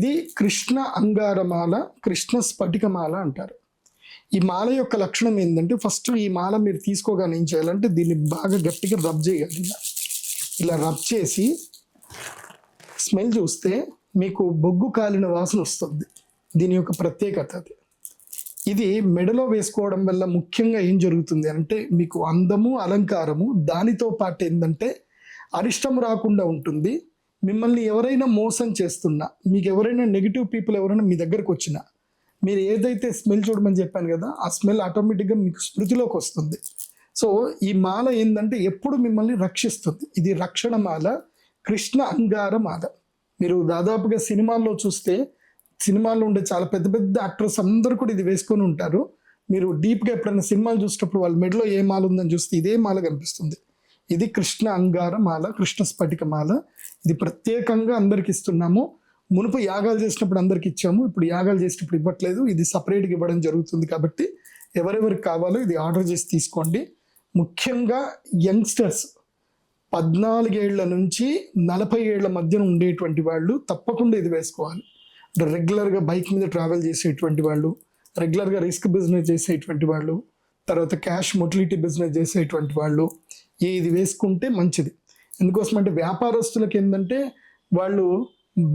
ఇది కృష్ణ అంగారమాల కృష్ణ స్ఫటికమాల అంటారు. ఈ మాల యొక్క లక్షణం ఏంటంటే ఫస్ట్ ఈ మాల మీరు తీసుకోగానే ఏం చేయాలంటే దీన్ని బాగా గట్టిగా రబ్ చేయాలి. ఇలా. రబ్ చేసి స్మెల్ చూస్తే మీకు బొగ్గు కాలిన వాసన వస్తుంది. దీని యొక్క ప్రత్యేకత అది. ఇది మెడలో వేసుకోవడం వల్ల ముఖ్యంగా ఏం జరుగుతుంది అంటే మీకు అందము అలంకారము దానితో పాటు ఏంటంటే అరిష్టం రాకుండా ఉంటుంది. మిమ్మల్ని ఎవరైనా మోసం చేస్తున్నా మీకు ఎవరైనా నెగిటివ్ పీపుల్ ఎవరైనా మీ దగ్గరకు వచ్చినా మీరు ఏదైతే స్మెల్ చూడమని చెప్పాను కదా ఆ స్మెల్ ఆటోమేటిక్గా మీకు స్మృతిలోకి వస్తుంది. సో ఈ మాల ఏంటంటే ఎప్పుడు మిమ్మల్ని రక్షిస్తుంది. ఇది రక్షణ మాల కృష్ణ అంగార మాల. మీరు దాదాపుగా సినిమాల్లో చూస్తే సినిమాల్లో ఉండే చాలా పెద్ద పెద్ద యాక్టర్స్ అందరూ కూడా ఇది వేసుకొని ఉంటారు. మీరు డీప్గా ఎప్పుడైనా సినిమాలు చూసినప్పుడు వాళ్ళ మెడలో ఏ మాల ఉందని చూస్తే ఇదే మాల కనిపిస్తుంది. ఇది కృష్ణ అంగార మాల కృష్ణ స్ఫటిక మాల. ఇది ప్రత్యేకంగా అందరికి ఇస్తున్నాము. మునుపు యాగాలు చేసినప్పుడు అందరికి ఇచ్చాము. ఇప్పుడు యాగాలు చేసినప్పుడు ఇవ్వట్లేదు. ఇది సపరేట్గా ఇవ్వడం జరుగుతుంది కాబట్టి ఎవరెవరికి కావాలో ఇది ఆర్డర్ చేసి తీసుకోండి. ముఖ్యంగా యంగ్స్టర్స్ పద్నాలుగేళ్ళ నుంచి నలభై ఏళ్ళ మధ్యన ఉండేటువంటి వాళ్ళు తప్పకుండా ఇది వేసుకోవాలి. అంటే రెగ్యులర్గా బైక్ మీద ట్రావెల్ చేసేటువంటి వాళ్ళు రెగ్యులర్గా రిస్క్ బిజినెస్ చేసేటువంటి వాళ్ళు తర్వాత క్యాష్ మొటిలిటీ బిజినెస్ చేసేటువంటి వాళ్ళు ఇది వేసుకుంటే మంచిది. ఎందుకోసం అంటే వ్యాపారస్తులకు ఏంటంటే వాళ్ళు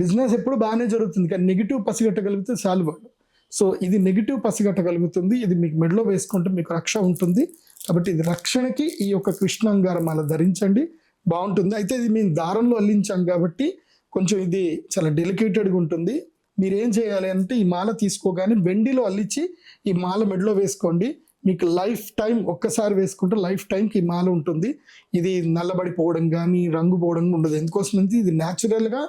బిజినెస్ ఎప్పుడు బాగానే జరుగుతుంది కానీ నెగిటివ్ పసిగట్టగలిగితే చాలు వాళ్ళు. సో ఇది నెగిటివ్ పసిగట్టగలుగుతుంది ఇది మీకు మెడలో వేసుకుంటే మీకు రక్ష ఉంటుంది. కాబట్టి ఇది రక్షణకి ఈ యొక్క కృష్ణాంగారమాల ధరించండి బాగుంటుంది. అయితే ఇది మేము దారంలో అల్లించాం కాబట్టి కొంచెం ఇది చాలా డెలికేటెడ్గా ఉంటుంది. మీరు ఏం చేయాలి అంటే ఈ మాల తీసుకోగానే వెండిలో అల్లించి ఈ మాల మెడలో వేసుకోండి. మీకు లైఫ్ టైం ఒక్కసారి వేసుకుంటే లైఫ్ టైంకి ఈ మాల ఉంటుంది. ఇది నల్లబడిపోవడం కానీ రంగు పోవడం ఉండదు. ఎందుకోసం అంటే ఇది న్యాచురల్గా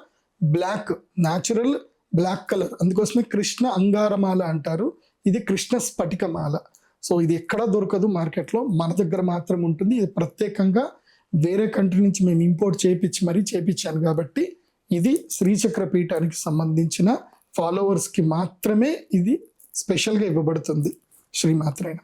బ్లాక్ న్యాచురల్ బ్లాక్ కలర్. అందుకోసమే కృష్ణ అంగారమాల అంటారు. ఇది కృష్ణ స్ఫటికమాల సో ఇది ఎక్కడ దొరకదు మార్కెట్లో. మన దగ్గర మాత్రం ఉంటుంది. ఇది ప్రత్యేకంగా వేరే కంట్రీ నుంచి మేము ఇంపోర్ట్ చేయించి మరీ చేయించాను కాబట్టి ఇది శ్రీచక్ర పీఠానికి సంబంధించిన ఫాలోవర్స్కి మాత్రమే ఇది స్పెషల్గా ఇవ్వబడుతుంది. శ్రీమాత్రైన.